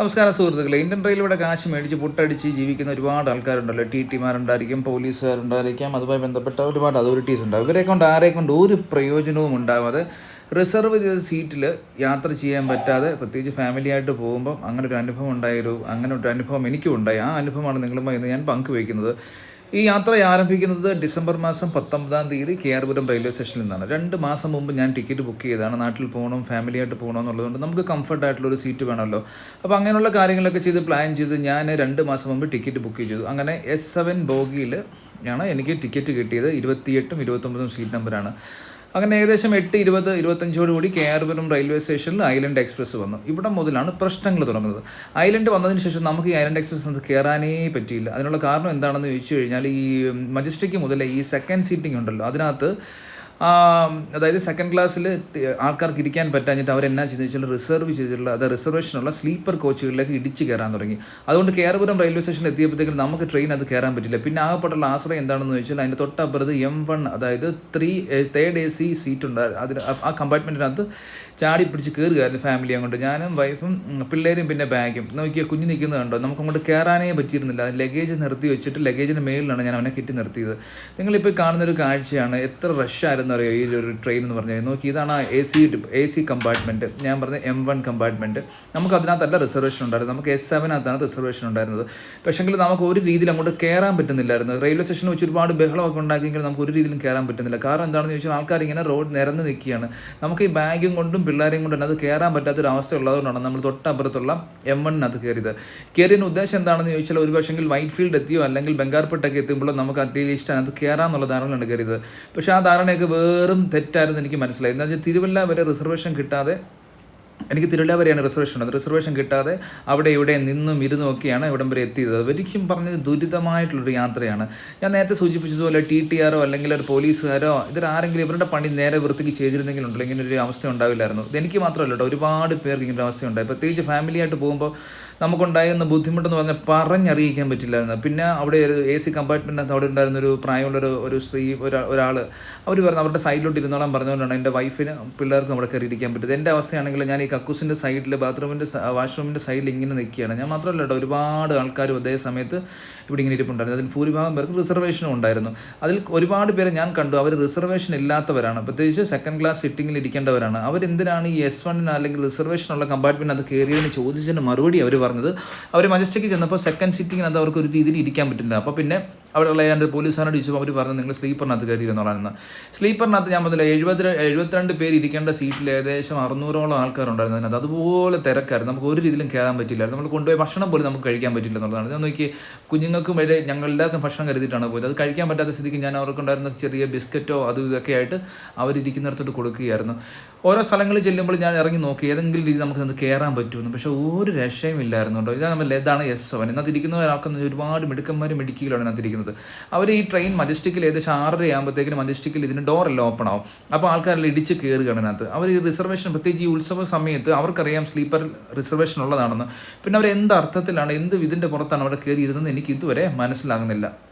നമസ്കാരം സുഹൃത്തുക്കളെ. ഇന്ത്യൻ റെയിൽവേയുടെ കാശ് മേടിച്ച് പൊട്ടടിച്ച് ജീവിക്കുന്ന ഒരുപാട് ആൾക്കാരുണ്ടല്ലോ. ടി ടിമാരുണ്ടായിരിക്കും പോലീസുകാരുണ്ടായിരിക്കാം. അതുമായി ബന്ധപ്പെട്ട ഒരുപാട് അതോറിറ്റീസ് ഉണ്ടാവും. ഇവരെ കൊണ്ട് ആരെ കൊണ്ട് ഒരു പ്രയോജനവും ഉണ്ടാവാതെ റിസർവ് ചെയ്ത സീറ്റിൽ യാത്ര ചെയ്യാൻ പറ്റാതെ പ്രത്യേകിച്ച് ഫാമിലി ആയിട്ട് പോകുമ്പോൾ അങ്ങനെ ഒരു അനുഭവം ഉണ്ടായൊരു അങ്ങനെ ഒരു അനുഭവം എനിക്കും ഉണ്ടായി. ആ അനുഭവമാണ് നിങ്ങളുമായി ഇന്ന് ഞാൻ പങ്കുവയ്ക്കുന്നത്. ഈ യാത്ര ആരംഭിക്കുന്നത് ഡിസംബർ മാസം പത്തൊമ്പതാം തീയതി കെ ആർപുരം റെയിൽവേ സ്റ്റേഷനിൽ നിന്നാണ്. രണ്ട് മാസം മുമ്പ് ഞാൻ ടിക്കറ്റ് ബുക്ക് ചെയ്തതാണ്. നാട്ടിൽ പോകണം ഫാമിലിയായിട്ട് പോകണം എന്നുള്ളതുകൊണ്ട് നമുക്ക് കംഫർട്ട് ആയിട്ടുള്ള ഒരു സീറ്റ് വേണമല്ലോ. അപ്പോൾ അങ്ങനെയുള്ള കാര്യങ്ങളൊക്കെ ചെയ്ത് പ്ലാൻ ചെയ്ത് ഞാൻ രണ്ട് മാസം മുമ്പ് ടിക്കറ്റ് ബുക്ക് ചെയ്തു. അങ്ങനെ എസ് സെവൻ ബോഗിയിൽ ആണ് എനിക്ക് ടിക്കറ്റ് കിട്ടിയത്. ഇരുപത്തിയെട്ടും ഇരുപത്തൊമ്പതും സീറ്റ് നമ്പറാണ് അങ്ങനെ ഏകദേശം എട്ട് ഇരുപത് ഇരുപത്തഞ്ചോട് കൂടി ആർപുരം റെയിൽവേ സ്റ്റേഷനിൽ ഐലൻഡ് എക്സ്പ്രസ് വന്നു. ഇവിടെ മുതലാണ് പ്രശ്നങ്ങൾ തുടങ്ങുന്നത്. ഐലൻഡ് വന്നതിന് ശേഷം നമുക്ക് ഈ ഐലൻഡ് എക്സ്പ്രസ് കയറാനേ പറ്റിയില്ല. അതിനുള്ള കാരണം എന്താണെന്ന് ചോദിച്ചു കഴിഞ്ഞാൽ ഈ മജസ്റ്റിക് മുതൽ ഈ സെക്കൻഡ് സീറ്റിംഗ് ഉണ്ടല്ലോ. അതിനകത്ത് അതായത് സെക്കൻഡ് ക്ലാസ്സിൽ ആൾക്കാർക്ക് ഇരിക്കാൻ പറ്റാഞ്ഞിട്ട് അവരെന്നാ ചെയ്തെന്ന് വെച്ചാൽ റിസർവ് ചെയ്തിട്ടുള്ള അത് റിസർവേഷനുള്ള സ്ലീപ്പർ കോച്ചുകളിലേക്ക് ഇടിച്ച് കയറാൻ തുടങ്ങി. അതുകൊണ്ട് കേരപുരം റെയിൽവേ സ്റ്റേഷനിൽ എത്തിയപ്പോഴത്തേക്കും നമുക്ക് ട്രെയിൻ അത് കയറാൻ പറ്റില്ല. പിന്നെ ആകപ്പെട്ടുള്ള ആശ്രയം എന്താണെന്ന് വെച്ചാൽ അതിന്റെ തൊട്ടപ്പുറത്ത് എം വൺ അതായത് three third A C seat ഉണ്ട്. അതിന് ആ കമ്പാർട്ട്മെന്റിനകത്ത് ചാടി പിടിച്ച് കയറുകയായിരുന്നു ഫാമിലി അങ്ങോട്ട്. ഞാനും വൈഫും പിള്ളേരും പിന്നെ ബാഗും നോക്കിയാൽ കുഞ്ഞു നിൽക്കുന്നത് കണ്ടോ? നമുക്ക് അങ്ങോട്ട് കയറാനേ പറ്റിയിരുന്നില്ല. ലഗേജ് നിർത്തി വെച്ചിട്ട് ലഗേജിന്റെ മേളിലാണ് ഞാൻ അവനെ കെട്ടി നിർത്തിയത്. നിങ്ങളിപ്പോൾ കാണുന്ന ഒരു കാഴ്ചയാണ്. എത്ര റഷായിരുന്നു അറിയോ? ഈ ഒരു ട്രെയിൻ എന്ന് പറഞ്ഞാൽ. നോക്കി ഇതാണ് ആ A C A C compartment ഞാൻ പറഞ്ഞ എം വൺ കമ്പാർട്ട്മെന്റ് നമുക്ക് അതിനകത്തല്ല റിസർവേഷൻ ഉണ്ടായിരുന്നു. നമുക്ക് എസ് സെവനകത്താണ് റിസർവേഷൻ ഉണ്ടായിരുന്നത്. പക്ഷേങ്കിൽ നമുക്ക് ഒരു രീതിയിൽ അങ്ങോട്ട് കയറാൻ പറ്റുന്നില്ലായിരുന്നു. റെയിൽവേ സ്റ്റേഷനിൽ വെച്ച് ഒരുപാട് ബഹളമൊക്കെ ഉണ്ടാക്കിയെങ്കിൽ നമുക്ക് ഒരു രീതിയിലും കയറാൻ പറ്റുന്നില്ല. കാരണം എന്താണെന്ന് ചോദിച്ചാൽ ആൾക്കാർ ഇങ്ങനെ റോഡ് നിരന്ന് നിൽക്കുകയാണ്. നമുക്ക് ഈ ബാഗും കൊണ്ടും പിള്ളേരെയും കൊണ്ടും അത് കയറാൻ പറ്റാത്തൊരവസ്ഥ ഉള്ളതുകൊണ്ടാണ് നമ്മൾ തൊട്ടപ്പുറത്തുള്ള എം വണ്ണിനകത്ത് കയറിയത് കയറിയതിന് ഉദ്ദേശം എന്താണെന്ന് ചോദിച്ചാൽ ഒരു പക്ഷെങ്കിൽ വൈറ്റ് ഫീൽഡ് എത്തിയോ അല്ലെങ്കിൽ ബംഗാർപെട്ടൊക്കെ എത്തുമ്പോൾ നമുക്ക് അറ്റ്ലീസ്റ്റ് അതിനകത്ത് കയറാമെന്നുള്ള ധാരണയാണ് കയറിയത് പക്ഷേ ആ ധാരണയൊക്കെ വെറും തെറ്റായിരുന്നു എനിക്ക് മനസ്സിലായി. എന്താ വെച്ചാൽ തിരുവല്ല വരെ റിസർവേഷൻ കിട്ടാതെ എനിക്ക് തിരുവല്ലാവരെയാണ് റിസർവേഷൻ ഉള്ളത് റിസർവേഷൻ കിട്ടാതെ അവിടെ ഇവിടെ നിന്നും ഇരുന്നും ഒക്കെയാണ് ഇവിടം വരെ എത്തിയത്. ശരിക്കും പറഞ്ഞത് ദുരിതമായിട്ടുള്ളൊരു യാത്രയാണ്. ഞാൻ നേരത്തെ സൂചിപ്പിച്ചതുപോലെ ടി ടി ആറോ അല്ലെങ്കിൽ ഒരു പോലീസുകാരോ ഇതിലാരെങ്കിലും ഇവരുടെ പണി നേരെ വൃത്തിക്ക് ചെയ്തിരുന്നെങ്കിലുണ്ടല്ലോ. ഇങ്ങനെ ഒരു അവസ്ഥ ഉണ്ടാവില്ലായിരുന്നു. ഇത് എനിക്ക് മാത്രമല്ല കേട്ടോ ഒരുപാട് പേർക്ക് ഇങ്ങനെ ഒരു അവസ്ഥ ഉണ്ടായി പ്രത്യേകിച്ച് ഫാമിലിയായിട്ട് പോകുമ്പോൾ നമുക്കുണ്ടായിരുന്ന ബുദ്ധിമുട്ടെന്ന് പറഞ്ഞാൽ പറഞ്ഞറിയിക്കാൻ പറ്റില്ലായിരുന്നു. പിന്നെ അവിടെ ഒരു എ സി കമ്പാർട്ട്മെന്റ് അവിടെ ഉണ്ടായിരുന്ന ഒരു പ്രായമുള്ളൊരു ഒരു സ്ത്രീ ഒരാ ഒരാൾ അവർ പറഞ്ഞു അവരുടെ സൈഡിലോട്ട് ഇരുന്നോളാൻ പറഞ്ഞുകൊണ്ടാണ് എന്റെ വൈഫിന് പിള്ളേർക്കും അവിടെ കയറിയിരിക്കാൻ പറ്റുന്നത് എന്റെ അവസ്ഥയാണെങ്കിൽ ഞാൻ ഈ കക്കൂസിന്റെ സൈഡിൽ ബാത്റൂമിന്റെ വാഷ്റൂമിന്റെ സൈഡിൽ ഇങ്ങനെ നിൽക്കുകയാണ്. ഞാൻ മാത്രമല്ല കേട്ടോ ഒരുപാട് ആൾക്കാരും അതേ സമയത്ത് ഇവിടെ ഇങ്ങനെ ഇരിപ്പുണ്ടായിരുന്നു. അതിൽ ഭൂരിഭാഗം പേർക്ക് റിസർവേഷനും ഉണ്ടായിരുന്നു. അതിൽ ഒരുപാട് പേരെ ഞാൻ കണ്ടു. അവർ റിസർവേഷൻ ഇല്ലാത്തവരാണ്. പ്രത്യേകിച്ച് സെക്കൻഡ് ക്ലാസ് സിറ്റിങ്ങിൽ ഇരിക്കേണ്ടവരാണ്. അവരെന്തിനാണ് ഈ എസ് വണ്ണിന് അല്ലെങ്കിൽ റിസർവേഷനുള്ള കമ്പാർട്ട്മെന്റ് അത് കയറിയതിന് ചോദിച്ചതിന് മറുപടി അവർ പറഞ്ഞത്. അവർ മജസ്റ്റിക്ക് ചെന്നപ്പോൾ സെക്കൻഡ് സിറ്റിങ്ങിനകത്ത് അവർക്ക് ഒരു രീതിയിൽ ഇരിക്കാൻ പറ്റുന്നില്ല. അപ്പോൾ പിന്നെ അവിടെയുള്ള ഞാൻ പോലീസുകാരോട് ചോദിച്ചപ്പോൾ അവർ പറഞ്ഞു നിങ്ങൾ സ്ലീപ്പറിനകത്ത് കയറി എന്നുള്ളതാണ് സ്ലീപ്പറിനകത്ത് ഞാൻ മുതൽ എഴുപത്തി എഴുപത്തിരണ്ട് പേര് ഇരിക്കേണ്ട സീറ്റിൽ ഏകദേശം അറുന്നൂറോളം ആൾക്കാരുണ്ടായിരുന്നു അതിനകത്ത്. അതുപോലെ തിരക്കായിരുന്നു. നമുക്ക് ഒരു രീതിയിലും കയറാൻ പറ്റില്ലായിരുന്നു. നമ്മൾ കൊണ്ടുപോയി ഭക്ഷണം പോലും നമുക്ക് കഴിക്കാൻ പറ്റില്ല എന്നുള്ളതാണ്. ഞാൻ നോക്കി കുഞ്ഞുങ്ങൾക്കും വരെ ഞങ്ങൾ എല്ലാവർക്കും ഭക്ഷണം കരുതിയിട്ടാണ് പോയത്. അത് കഴിക്കാൻ പറ്റാത്ത സ്ഥിതിക്ക് ഞാൻ അവർക്കുണ്ടായിരുന്ന ചെറിയ ബിസ്ക്കറ്റോ അതും ഇതൊക്കെ ആയിട്ട് അവരിരിക്കുന്നിടത്തോട്ട് കൊടുക്കുകയായിരുന്നു. ഓരോ സ്ഥലങ്ങളിൽ ചെല്ലുമ്പോൾ ഞാൻ ഇറങ്ങി നോക്കി ഏതെങ്കിലും രീതി നമുക്ക് അത് കയറാൻ പറ്റുമെന്ന്. പക്ഷേ ഒരു രക്ഷയും ഇല്ലായിരുന്നു കേട്ടോ. ഇതാണ് ഇതാണ് എസ് സെവൻ ഒരാൾക്ക് ഒരുപാട് മിടുക്കന്മാരും മിടുക്കികളാണ് ഇതിനകത്ത് ഇരിക്കുന്നത് അവർ ഈ ട്രെയിൻ മജസ്റ്റിക്കിൽ ഏകദേശം ആറര ആകുമ്പോഴത്തേക്കിന് മജസ്റ്റിക്കിൽ ഇതിന് ഡോറെല്ലാം ഓപ്പൺ ആവും. അപ്പോൾ ആൾക്കാരെല്ലാം ഇടിച്ച് കയറുകയാണ് അതിനകത്ത് അവർ ഈ റിസർവേഷൻ പ്രത്യേകിച്ച് ഈ ഉത്സവ സമയത്ത് അവർക്കറിയാം സ്ലീപ്പർ റിസർവേഷൻ ഉള്ളതാണെന്ന്. പിന്നെ അവർ എന്ത് അർത്ഥത്തിലാണ് എന്ത് ഇതിന്റെ പുറത്താണ് അവിടെ കയറി ഇരുന്നത് എനിക്ക് ഇതുവരെ മനസ്സിലാകുന്നില്ല.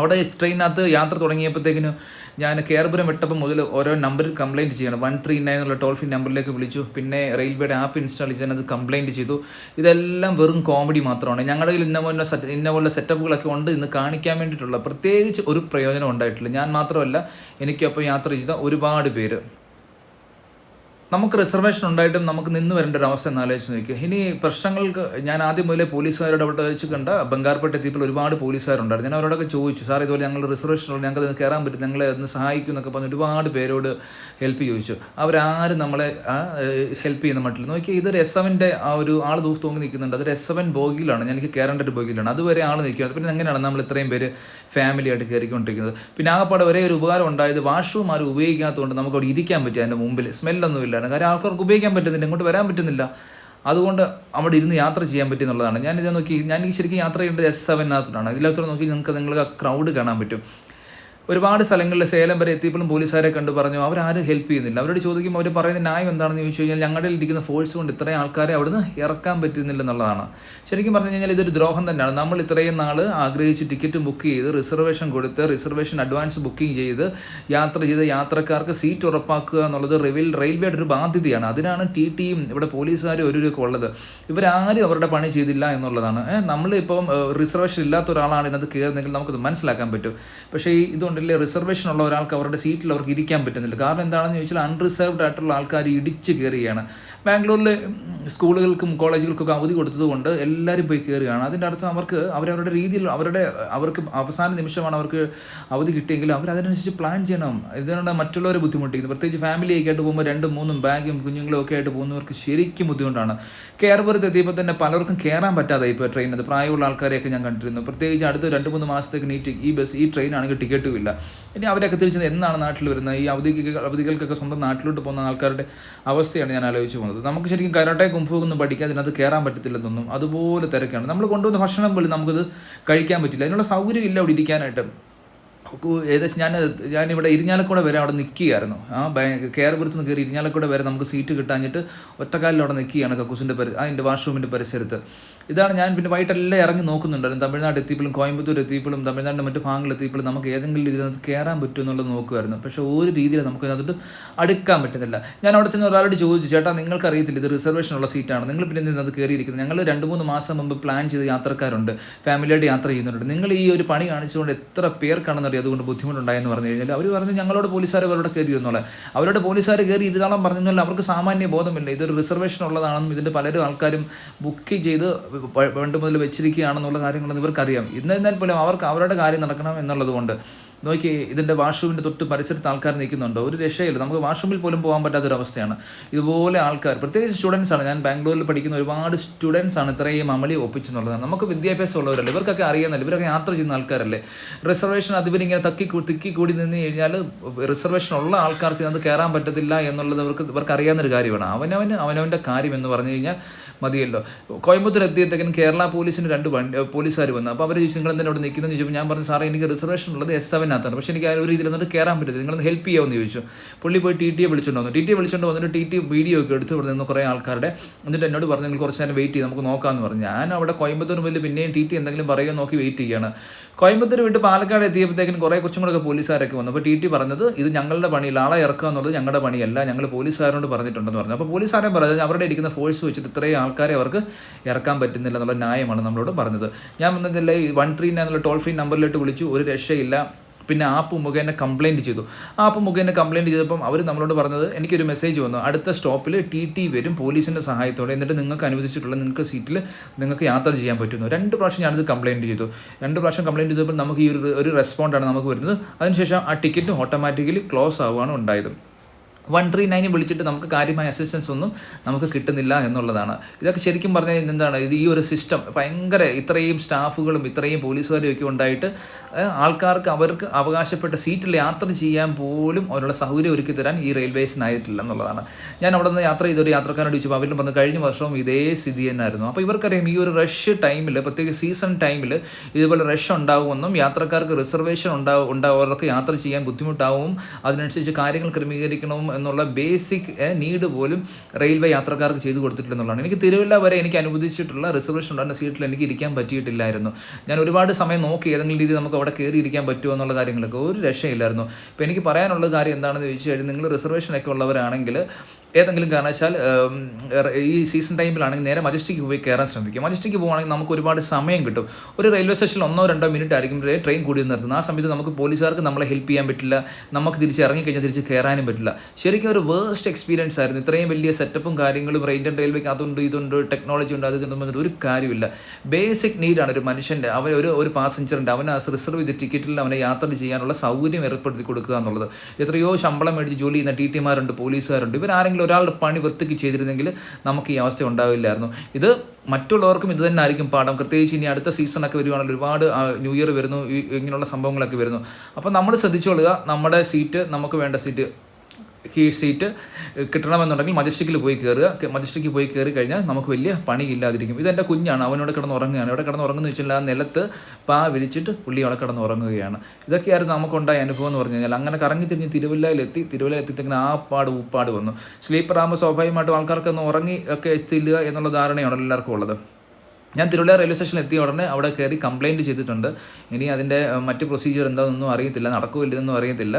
അവിടെ ട്രെയിനകത്ത് യാത്ര തുടങ്ങിയപ്പോഴത്തേക്കിന് ഞാൻ കേരപുരം വിട്ടപ്പോൾ മുതൽ ഓരോ നമ്പറിൽ കംപ്ലയിന്റ് ചെയ്യണം. വൺ ത്രീ നയൻ എന്നുള്ള ടോൾ ഫ്രീ നമ്പറിലേക്ക് വിളിച്ചു. പിന്നെ റെയിൽവേയുടെ ആപ്പ് ഇൻസ്റ്റാൾ ചെയ്ത് അത് കംപ്ലയിന്റ് ചെയ്തു. ഇതെല്ലാം വെറും കോമഡി മാത്രമാണ്. ഞങ്ങളുടെ കയ്യിൽ ഇന്ന പോലെ സെറ്റ് ഇന്ന പോലെ സെറ്റപ്പുകളൊക്കെ ഉണ്ട് ഇന്ന് കാണിക്കാൻ വേണ്ടിയിട്ടുള്ള പ്രത്യേകിച്ച് ഒരു പ്രയോജനം ഉണ്ടായിട്ടില്ല. ഞാൻ മാത്രമല്ല എനിക്കൊപ്പം യാത്ര ചെയ്ത ഒരുപാട് പേര്. നമുക്ക് റിസർവേഷൻ ഉണ്ടായിട്ടും നമുക്ക് നിന്ന് വരേണ്ട ഒരു അവസ്ഥ എന്ന് ആലോചിച്ച് നോക്കുക ഇനി പ്രശ്നങ്ങൾക്ക് ഞാൻ ആദ്യം മുതലേ പോലീസുകാരോട് അവിടെ കണ്ട ബംഗാർപേട്ട എത്തിയപ്പോൾ ഒരുപാട് പോലീസുകാരുണ്ടായിരുന്നു. ഞാൻ അവരോടൊക്കെ ചോദിച്ചു സാർ ഇതുപോലെ ഞങ്ങൾ റിസർവേഷൻ ഉള്ളൂ ഞങ്ങൾക്ക് കയറാൻ പറ്റും ഞങ്ങളെ ഒന്ന് സഹായിക്കും എന്നൊക്കെ പറഞ്ഞ് ഒരുപാട് പേരോട് ഹെൽപ്പ് ചോദിച്ചു. അവരാരും നമ്മളെ ഹെൽപ്പ് ചെയ്യുന്ന മട്ടിൽ നോക്കി ഇതൊരു എസ് എവന്റെ ആ ഒരു ആൾ തൂക്കി തൂങ്ങി നിൽക്കുന്നുണ്ട്. അതൊരു എസ് എവൻ ബോഗിയിലാണ്. എനിക്ക് കയറേണ്ട ഒരു ബോഗിയിലാണ്. അതുവരെ ആൾ നിൽക്കുന്നത് പിന്നെ എങ്ങനെയാണ് നമ്മൾ ഇത്രയും പേര് ഫാമിലി ആയിട്ട് കയറിക്കൊണ്ടിരിക്കുന്നത്. പിന്നെ ആകപ്പാടെ ഒരേ ഒരു ഉപകാരം ഉണ്ടായത് വാഷ്റൂം ആരും ഉപയോഗിക്കാത്തതുകൊണ്ട് നമുക്ക് അവിടെ ഇരിക്കാൻ പറ്റും അതിന്റെ മുമ്പിൽ സ്മെല്ലൊന്നും ഇല്ലാണ് കാര്യം ആൾക്കാർക്ക് ഉപയോഗിക്കാൻ പറ്റുന്നില്ല ഇങ്ങോട്ട് വരാൻ പറ്റുന്നില്ല. അതുകൊണ്ട് അവിടെ ഇരുന്ന് യാത്ര ചെയ്യാൻ പറ്റും എന്നുള്ളതാണ്. ഞാൻ ഇത് നോക്കി ഞാൻ ഈ ശരിക്കും യാത്ര ചെയ്യേണ്ടത് എസ് സെവനകത്തോടാണ് ഇതിലകത്തോടെ നോക്കി നിങ്ങൾക്ക് നിങ്ങൾക്ക് ആ ക്രൗഡ് കാണാൻ പറ്റും. ഒരുപാട് സ്ഥലങ്ങളിൽ സേലം വരെ എത്തിയപ്പോഴും പോലീസുകാരെ കണ്ട് പറഞ്ഞു അവരാരും ഹെൽപ്പ് ചെയ്യുന്നില്ല. അവരോട് ചോദിക്കുമ്പോൾ അവർ പറയുന്ന ന്യായം എന്താണെന്ന് ചോദിച്ചു കഴിഞ്ഞാൽ ഞങ്ങളുടെ ഇരിക്കുന്ന ഫോഴ്സ് കൊണ്ട് ഇത്രയും ആൾക്കാരെ അവിടുന്ന് ഇറക്കാൻ പറ്റുന്നില്ല എന്നുള്ളതാണ്. ശരിക്കും പറഞ്ഞു കഴിഞ്ഞാൽ ഇതൊരു ദ്രോഹം തന്നെയാണ്. നമ്മൾ ഇത്രയും നാൾ ആഗ്രഹിച്ച് ടിക്കറ്റ് ബുക്ക് ചെയ്ത് റിസർവേഷൻ കൊടുത്ത് റിസർവേഷൻ അഡ്വാൻസ് ബുക്കിംഗ് ചെയ്ത് യാത്ര ചെയ്ത് യാത്രക്കാർക്ക് സീറ്റ് ഉറപ്പാക്കുക എന്നുള്ളത് റെയിൽ റെയിൽവേയുടെ ഒരു ബാധ്യതയാണ്. അതിനാണ് ടി ടിയും ഇവിടെ പോലീസുകാരും ഒരു ഉള്ളത്. ഇവരാരും അവരുടെ പണി ചെയ്തില്ല എന്നുള്ളതാണ്. നമ്മളിപ്പം റിസർവേഷൻ ഇല്ലാത്ത ഒരാളാണ് ഇതിനകത്ത് കയറുന്നെങ്കിൽ നമുക്കത് മനസ്സിലാക്കാൻ പറ്റും. പക്ഷേ ഈ ഇതുകൊണ്ടല്ലേ റിസർവേഷൻ ഉള്ള ഒരാൾക്ക് അവരുടെ സീറ്റിൽ അവർക്ക് ഇരിക്കാൻ പറ്റുന്നില്ല. കാരണം എന്താണെന്ന് ചോദിച്ചാൽ അൺറിസർവ്ഡ് ആയിട്ടുള്ള ആൾക്കാർ ഇടിച്ച് കയറുകയാണ്. ബാംഗ്ലൂരിൽ സ്കൂളുകൾക്കും കോളേജുകൾക്കൊക്കെ അവധി കൊടുത്തതുകൊണ്ട് എല്ലാവരും പോയി കയറുകയാണ് അതിന്റെ അർത്ഥം അവർക്ക് അവരവരുടെ രീതിയിൽ അവരുടെ അവർക്ക് അവസാന നിമിഷമാണ് അവർക്ക് അവധി കിട്ടിയെങ്കിലും അവർ അതിനനുസരിച്ച് പ്ലാൻ ചെയ്യണം. ഇതിനുള്ള മറ്റുള്ളവരെ ബുദ്ധിമുട്ടിക്കുന്നു പ്രത്യേകിച്ച് ഫാമിലി ആയിട്ട് പോകുമ്പോൾ രണ്ടും മൂന്നും ബാഗും കുഞ്ഞുങ്ങളും ഒക്കെ ആയിട്ട് പോകുന്നവർക്ക് ശരിക്കും ബുദ്ധിമുട്ടാണ്. കയറുപുറത്ത് എത്തിയപ്പോൾ തന്നെ പലർക്കും കയറാൻ പറ്റാതെ ഇപ്പോൾ ട്രെയിനത് പ്രായമുള്ള ആൾക്കാരെയൊക്കെ ഞാൻ കണ്ടിരുന്നു. പ്രത്യേകിച്ച് അടുത്ത രണ്ട് മൂന്ന് മാസത്തേക്ക് നീറ്റ് ഈ ബസ് ഈ ട്രെയിൻ ആണെങ്കിൽ ടിക്കറ്റും ഇല്ല. ഇനി അവരൊക്കെ തിരിച്ചത് എന്നാണ് നാട്ടിൽ വരുന്നത്? ഈ അവധിക്ക് അവധികൾക്കൊക്കെ സ്വന്തം നാട്ടിലോട്ട് പോകുന്ന ആൾക്കാരുടെ അവസ്ഥയാണ് ഞാൻ ആലോചിച്ച് പോകുന്നത്. നമുക്ക് ശരിക്കും കരാട്ടെ കുംഫു ഒന്നും പഠിക്കാൻ അതിനകത്ത് കയറാൻ പറ്റത്തില്ലെന്നൊന്നും അതുപോലെ തിരക്കാണ്. നമ്മൾ കൊണ്ടുവന്ന ഭക്ഷണം പോലും നമുക്കത് കഴിക്കാൻ പറ്റില്ല. അതിനുള്ള സൗകര്യം ഇല്ല അവിടെ ഇരിക്കാനായിട്ട്. ഏകദേശം ഞാൻ ഞാൻ ഞാനിവിടെ ഇരിഞ്ഞാലക്കൂടെ വരെ അവിടെ നിൽക്കുകയായിരുന്നു ആ കയറുപുരത്ത് നിന്ന് കയറി ഇരിഞ്ഞാലക്കൂടെ വരെ നമുക്ക് സീറ്റ് കിട്ടാഞ്ഞിട്ട് ഒറ്റക്കാലിൽ അവിടെ നിൽക്കുകയാണ് കക്കൂസിന്റെ പരി അതിന്റെ വാഷ്റൂമിന്റെ പരിസരത്ത്. ഇതാണ് ഞാൻ പിന്നെ വൈകിട്ടെല്ലാം ഇറങ്ങി നോക്കുന്നുണ്ടായിരുന്നു. തമിഴ്നാട് എത്തിയപ്പോഴും കോയമ്പത്തൂർ എത്തിയപ്പോഴും തമിഴ്നാടിന്റെ മറ്റു ഭാഗങ്ങളിൽ എത്തിയപ്പോഴും നമുക്ക് ഏതെങ്കിലും ഇതിനകത്ത് കയറാൻ പറ്റുമോ എന്നുള്ളത് നോക്കുമായിരുന്നു പക്ഷേ ഒരു രീതിയിൽ നമുക്ക് അതിനകത്തോട്ട് അടുക്കാൻ പറ്റുന്നില്ല. ഞാൻ അവിടെ ചെന്ന് ഒരാളോട് ചോദിച്ചു ചേട്ടാ നിങ്ങൾക്ക് അറിയത്തില്ല ഇത് റിസർവേഷനുള്ള സീറ്റാണ്. നിങ്ങൾ പിന്നെ ഇതിനകത്ത് കയറിയിരിക്കുന്നത്? ഞങ്ങൾ രണ്ട് മൂന്ന് മാസം മുമ്പ് പ്ലാൻ ചെയ്ത് യാത്രക്കാരുണ്ട്. ഫാമിലിയായിട്ട് യാത്ര ചെയ്യുന്നുണ്ട് നിങ്ങൾ ഈ ഒരു പണി കാണിച്ചുകൊണ്ട് എത്ര പേർക്കാണെന്നറിയാം അതുകൊണ്ട് ബുദ്ധിമുട്ടുണ്ടായെന്ന് പറഞ്ഞു കഴിഞ്ഞാൽ അവർ പറഞ്ഞു ഞങ്ങളോട് പോലീസുകാർ അവരോട് കയറി ഇരുന്നോളെ. അവരോട് പോലീസുകാർ കയറി ഇരുതാളം പറഞ്ഞാൽ അവർക്ക് സാമാന്യ ബോധമില്ല. ഇതൊരു റിസർവേഷൻ ഉള്ളതാണെന്നും ഇതിന്റെ പലരും ആൾക്കാരും ബുക്ക് ചെയ്ത് പണ്ട് മുതൽ വെച്ചിരിക്കുകയാണെന്നുള്ള കാര്യങ്ങളൊന്നും ഇവർക്കറിയാം. ഇന്നെന്നാൽ പോലും അവർക്ക് അവരുടെ കാര്യം നടക്കണം എന്നുള്ളത് കൊണ്ട് നോക്കി ഇതിന്റെ വാഷ്റൂമിന്റെ തൊട്ട് പരിസരത്ത് ആൾക്കാർ നിൽക്കുന്നുണ്ട്. ഒരു രക്ഷയില്ല. നമുക്ക് വാഷ്റൂമിൽ പോലും പോകാൻ പറ്റാത്തൊരവസ്ഥയാണ്. ഇതുപോലെ ആൾക്കാർ പ്രത്യേകിച്ച് സ്റ്റുഡൻസ് ആണ്. ഞാൻ ബാംഗ്ലൂരിൽ പഠിക്കുന്ന ഒരുപാട് സ്റ്റുഡൻസ് ആണ് ഇത്രയും അമളി ഒപ്പിച്ചെന്നുള്ളതാണ് നമുക്ക് വിദ്യാഭ്യാസം ഉള്ളവരല്ലേ? ഇവർക്കൊക്കെ അറിയാന്നല്ലേ? ഇവരൊക്കെ യാത്ര ചെയ്യുന്ന ആൾക്കാരല്ലേ? റിസർവേഷൻ അതിവരിങ്ങനെ തക്കി കൂ- തിക്കി കൂടി നിന്ന് കഴിഞ്ഞാൽ റിസർവേഷൻ ഉള്ള ആൾക്കാർക്ക് അത് കയറാൻ പറ്റത്തില്ല എന്നുള്ളത് ഇവർക്ക് ഇവർക്ക് അറിയാവുന്നൊരു കാര്യമാണ്. അവനവന് അവനവന്റെ കാര്യം എന്ന് പറഞ്ഞു കഴിഞ്ഞാൽ മതിയല്ലോ. കോയമ്പത്തൂർ എത്തിയത്തേക്കും കേരള പോലീസിന് രണ്ട് വണ്ടി പോലീസുകാർ വന്നു. അപ്പോൾ അവർ ചോദിച്ചു നിങ്ങൾ എന്തിനാ അവിടെ നിൽക്കുന്നത് ചോദിച്ചപ്പോൾ ഞാൻ പറഞ്ഞു സാറേ എനിക്ക് റിസർവേഷൻ ഉള്ളത് എസ് സെവനകത്താണ് പക്ഷെ എനിക്ക് ആ ഒരു രീതിയിൽ എന്നിട്ട് കയറാൻ പറ്റില്ല നിങ്ങളൊന്ന് ഹെൽപ്പ് ചെയ്യാമെന്ന് ചോദിച്ചു. പുള്ളി പോയി ടി ടിയെ വിളിച്ചുകൊണ്ട് വന്നു. ടി ടിയെ വന്നിട്ട് ടി ടി വീഡിയോ ഒക്കെ എടുത്ത് നിന്ന് കുറേ ആൾക്കാരുടെ എന്നിട്ട് എന്നോട് പറഞ്ഞു നിങ്ങൾ കുറച്ച് നേരം വെയിറ്റ് ചെയ്ത് നമുക്ക് നോക്കാമെന്ന് പറഞ്ഞു. ഞാൻ അവിടെ കോയമ്പത്തൂർ മുതൽ പിന്നെയും ടി ടി എന്തെങ്കിലും പറയുമോ നോക്കി വെയിറ്റ് ചെയ്യുകയാണ്. കോയമ്പത്തൂർ വിട്ട് പാലക്കാട് എത്തിയപ്പോഴത്തേക്കും കുറേ കുറച്ചും കൂടെ പോലീസുകാരൊക്കെ വന്നു. അപ്പോൾ ടി ടി പറഞ്ഞത് ഇത് ഞങ്ങളുടെ പണിയിൽ ആളെ ഇറക്കുക എന്നുള്ളത് ഞങ്ങളുടെ പണിയല്ല. ഞങ്ങൾ പോലീസുകാരോട് പറഞ്ഞിട്ടുണ്ടെന്ന് പറഞ്ഞു. അപ്പോൾ പോലീസുകാരൻ പറഞ്ഞത് അവരുടെ ഇരിക്കുന്ന ഫോഴ്സ് വെച്ചിട്ട് ഇത്രയും ആൾക്കാരെ അവർക്ക് ഇറക്കാൻ പറ്റുന്നില്ല എന്നുള്ള ന്യായമാണ് നമ്മളോട് പറഞ്ഞത്. ഞാൻ വന്നതല്ലേ വൺ ത്രീ എന്നുള്ള ടോൾ ഫ്രീ നമ്പറിലോട്ട് വിളിച്ചു. ഒരു രക്ഷയില്ല. പിന്നെ ആപ്പ് മുഖേന കംപ്ലൈന്റ് ചെയ്തു. ആപ്പ് മുഖേന കംപ്ലൈന്റ് ചെയ്തപ്പം അവർ നമ്മളോട് പറഞ്ഞത് എനിക്കൊരു മെസ്സേജ് വന്നു. അടുത്ത സ്റ്റോപ്പിൽ ടി ടി വരും പോലീസിന്റെ സഹായത്തോടെ. എന്നിട്ട് നിങ്ങൾക്ക് അനുവദിച്ചിട്ടുള്ള നിങ്ങൾക്ക് സീറ്റിൽ നിങ്ങൾക്ക് യാത്ര ചെയ്യാൻ പറ്റുന്നു. രണ്ട് പ്രാവശ്യം ഞാനിത് കംപ്ലൈന്റ് ചെയ്തു. രണ്ട് പ്രാവശ്യം കംപ്ലൈന്റ് ചെയ്തപ്പോൾ നമുക്ക് ഈ ഒരു ഒരു റെസ്പോണ്ടാണ് നമുക്ക് വരുന്നത്. അതിനുശേഷം ആ ടിക്കറ്റ് ഓട്ടോമാറ്റിക്കലി ക്ലോസ് ആവുകയാണ് ഉണ്ടായത്. വൺ ത്രീ നയനിൽ വിളിച്ചിട്ട് നമുക്ക് കാര്യമായ അസിസ്റ്റൻസ് ഒന്നും നമുക്ക് കിട്ടുന്നില്ല എന്നുള്ളതാണ്. ഇതൊക്കെ ശരിക്കും പറഞ്ഞാൽ എന്താണ് ഇത് ഈ ഒരു സിസ്റ്റം ഭയങ്കര ഇത്രയും സ്റ്റാഫുകളും ഇത്രയും പോലീസുകാരും ഒക്കെ ഉണ്ടായിട്ട് ആൾക്കാർക്ക് അവർക്ക് അവകാശപ്പെട്ട സീറ്റിൽ യാത്ര ചെയ്യാൻ പോലും അവരുടെ സൗകര്യം ഒരുക്കി തരാൻ ഈ റെയിൽവേസിനായിട്ടില്ല എന്നുള്ളതാണ്. ഞാൻ അവിടെ നിന്ന് യാത്ര ചെയ്തൊരു യാത്രക്കാരോട് ചോദിച്ചപ്പോൾ അവരിൽ വന്ന് കഴിഞ്ഞ വർഷവും ഇതേ സ്ഥിതി തന്നെയായിരുന്നു. അപ്പോൾ ഇവർക്കറിയാം ഈ ഒരു റഷ് ടൈമിൽ പ്രത്യേകിച്ച് സീസൺ ടൈമിൽ ഇതുപോലെ റഷ് ഉണ്ടാകുമെന്നും യാത്രക്കാർക്ക് റിസർവേഷൻ ഉണ്ടാവും അവർക്ക് യാത്ര ചെയ്യാൻ ബുദ്ധിമുട്ടാവും അതിനനുസരിച്ച് കാര്യങ്ങൾ ക്രമീകരിക്കണം എന്നുള്ള ബേസിക് നീഡ് പോലും റെയിൽവേ യാത്രക്കാർക്ക് ചെയ്തു കൊടുത്തിട്ടില്ലെന്നുള്ളതാണ് എനിക്ക് തിരുവല്ല വരെ എനിക്ക് അനുവദിച്ചിട്ടുള്ള റിസർവേഷൻ ഉണ്ടായിരുന്ന സീറ്റിൽ എനിക്ക് ഇരിക്കാൻ പറ്റിയിട്ടില്ലായിരുന്നു. ഞാൻ ഒരുപാട് സമയം നോക്കി ഏതെങ്കിലും രീതിയിൽ നമുക്ക് അവിടെ കയറി ഇരിക്കാൻ പറ്റുമോ എന്നുള്ള കാര്യങ്ങളൊക്കെ ഒരു രക്ഷയില്ലായിരുന്നു. അപ്പോൾ എനിക്ക് പറയാനുള്ള കാര്യം എന്താണെന്ന് ചോദിച്ചു കഴിഞ്ഞാൽ നിങ്ങൾ റിസർവേഷനൊക്കെ ഉള്ളവരാണെങ്കിൽ ഏതെങ്കിലും കാരണവശാൽ ഈ സീസൺ ടൈമിലാണെങ്കിൽ നേരെ മജസ്റ്റിക്ക് പോയി കയറാൻ ശ്രമിക്കും. മജസ്റ്റിക്ക് പോകുകയാണെങ്കിൽ നമുക്ക് ഒരുപാട് സമയം കിട്ടും. ഒരു റെയിൽവേ സ്റ്റേഷനിൽ ഒന്നോ രണ്ടോ മിനിറ്റ് ആയിരിക്കും ട്രെയിൻ കൂടി നിർത്തുന്നത്. ആ സമയത്ത് നമുക്ക് പോലീസുകാർക്ക് നമ്മളെ ഹെൽപ്പ് ചെയ്യാൻ പറ്റില്ല. നമുക്ക് തിരിച്ച് ഇറങ്ങിക്കഴിഞ്ഞാൽ തിരിച്ച് കയറാനും പറ്റില്ല. ശരിക്കും ഒരു വേർസ്റ്റ് എക്സ്പീരിയൻസ് ആയിരുന്നു. ഇത്രയും വലിയ സെറ്റപ്പും കാര്യങ്ങളും ഇന്ത്യൻ റെയിൽവേക്ക് അതുണ്ട് ഇതുണ്ട് ടെക്നോളജി ഉണ്ട് അത് ഒരു കാര്യമില്ല ബേസിക് നീഡാണ് ഒരു മനുഷ്യന്റെ അവൻ ഒരു ഒരു പാസഞ്ചറിന്റെ അവൻ റിസർവ് ചെയ്ത ടിക്കറ്റിൽ അവനെ യാത്ര ചെയ്യാനുള്ള സൗകര്യം ഏർപ്പെടുത്തി കൊടുക്കുക എന്നുള്ളത്. എത്രയോ ശമ്പളം മേടിച്ച് ജോലി ചെയ്യുന്ന ടി ടിമാരുണ്ട് പോലീസുകാരുണ്ട്. ഇവരാരെങ്കിലും ഒരാളുടെ പണി വൃത്തിക്ക് ചെയ്തിരുന്നെങ്കിൽ നമുക്ക് ഈ അവസ്ഥ ഉണ്ടാവില്ലായിരുന്നു. ഇത് മറ്റുള്ളവർക്കും ഇത് തന്നെ ആയിരിക്കും പാഠം. പ്രത്യേകിച്ച് ഇനി അടുത്ത സീസണൊക്കെ വരുവാണെങ്കിൽ ഒരുപാട് ന്യൂ ഇയർ വരുന്നു ഇങ്ങനെയുള്ള സംഭവങ്ങളൊക്കെ വരുന്നു. അപ്പോൾ നമ്മൾ ശ്രദ്ധിച്ചോളുക നമ്മുടെ സീറ്റ് നമുക്ക് വേണ്ട സീറ്റ് സീറ്റ് കിട്ടണമെന്നുണ്ടെങ്കിൽ മജസ്റ്റിക്കിൽ പോയി കയറുക. മജസ്റ്റിക്കിൽ പോയി കയറി കഴിഞ്ഞാൽ നമുക്ക് വലിയ പണിയില്ലാതിരിക്കും. ഇതെന്റെ കുഞ്ഞാണ്. അവനോട് കിടന്ന് ഉറങ്ങുകയാണ് ഇവിടെ കിടന്ന് ഉറങ്ങുന്ന വെച്ചാൽ ആ നിലത്ത് പാ വിരിച്ചിട്ട് പുള്ളി അവിടെ കിടന്ന് ഉറങ്ങുകയാണ് ഇതൊക്കെയായിരുന്നു നമുക്കുണ്ടായ അനുഭവം എന്ന് പറഞ്ഞു കഴിഞ്ഞാൽ. അങ്ങനെ കറങ്ങി തിരിഞ്ഞ് തിരുവല്ലയിലെത്തി. തിരുവല്ല എത്തിത്തങ്ങനെ ആ പാട് ഉപ്പാട് വന്നു. സ്ലീപ്പർ ആകുമ്പോൾ സ്വാഭാവികമായിട്ടും ആൾക്കാർക്കൊന്ന് ഉറങ്ങി ഒക്കെ എത്തില്ല എന്നുള്ള ധാരണയാണ് എല്ലാവർക്കും ഉള്ളത്. ഞാൻ തിരുവല്ല റെയിൽവേ സ്റ്റേഷനിൽ എത്തിയ ഉടനെ അവിടെ കയറി കംപ്ലയിന്റ് ചെയ്തിട്ടുണ്ട്. ഇനി അതിന്റെ മറ്റ് പ്രൊസീജിയർ എന്താണെന്നൊന്നും അറിയത്തില്ല നടക്കുമില്ലെന്നൊന്നും അറിയത്തില്ല.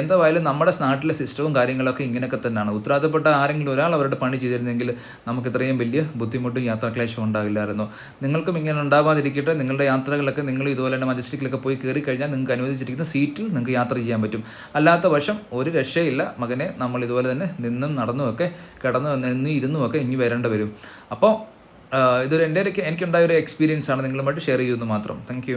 എന്തായാലും നമ്മുടെ നാട്ടിലെ സിസ്റ്റവും കാര്യങ്ങളൊക്കെ ഇങ്ങനെയൊക്കെ തന്നെയാണ്. ഉത്തരവാദിത്തപ്പെട്ട ആരെങ്കിലും ഒരാൾ അവരുടെ പണി ചെയ്തിരുന്നെങ്കിൽ നമുക്ക് ഇത്രയും വലിയ ബുദ്ധിമുട്ടും യാത്രാക്ലേശവും ഉണ്ടാകില്ലായിരുന്നു. നിങ്ങൾക്കും ഇങ്ങനെ ഉണ്ടാവാതിരിക്കട്ടെ. നിങ്ങളുടെ യാത്രകളൊക്കെ നിങ്ങൾ ഇതുപോലെ തന്നെ മജസ്റ്റിക്കിലൊക്കെ പോയി കയറി കഴിഞ്ഞാൽ നിങ്ങൾക്ക് അനുവദിച്ചിരിക്കുന്ന സീറ്റിൽ നിങ്ങൾക്ക് യാത്ര ചെയ്യാൻ പറ്റും. അല്ലാത്ത വശം ഒരു രക്ഷയില്ല. മകനെ നമ്മൾ ഇതുപോലെ തന്നെ നിന്നും നടന്നുമൊക്കെ കിടന്നു നിന്ന് ഇരുന്നുമൊക്കെ ഇനി വരേണ്ടി വരും. അപ്പോൾ ഇതൊരു എന്റെ എനിക്കുണ്ടായ ഒരു എക്സ്പീരിയൻസ് ആണ് നിങ്ങളുമായിട്ട് ഷെയർ ചെയ്യുന്നത് മാത്രം. താങ്ക്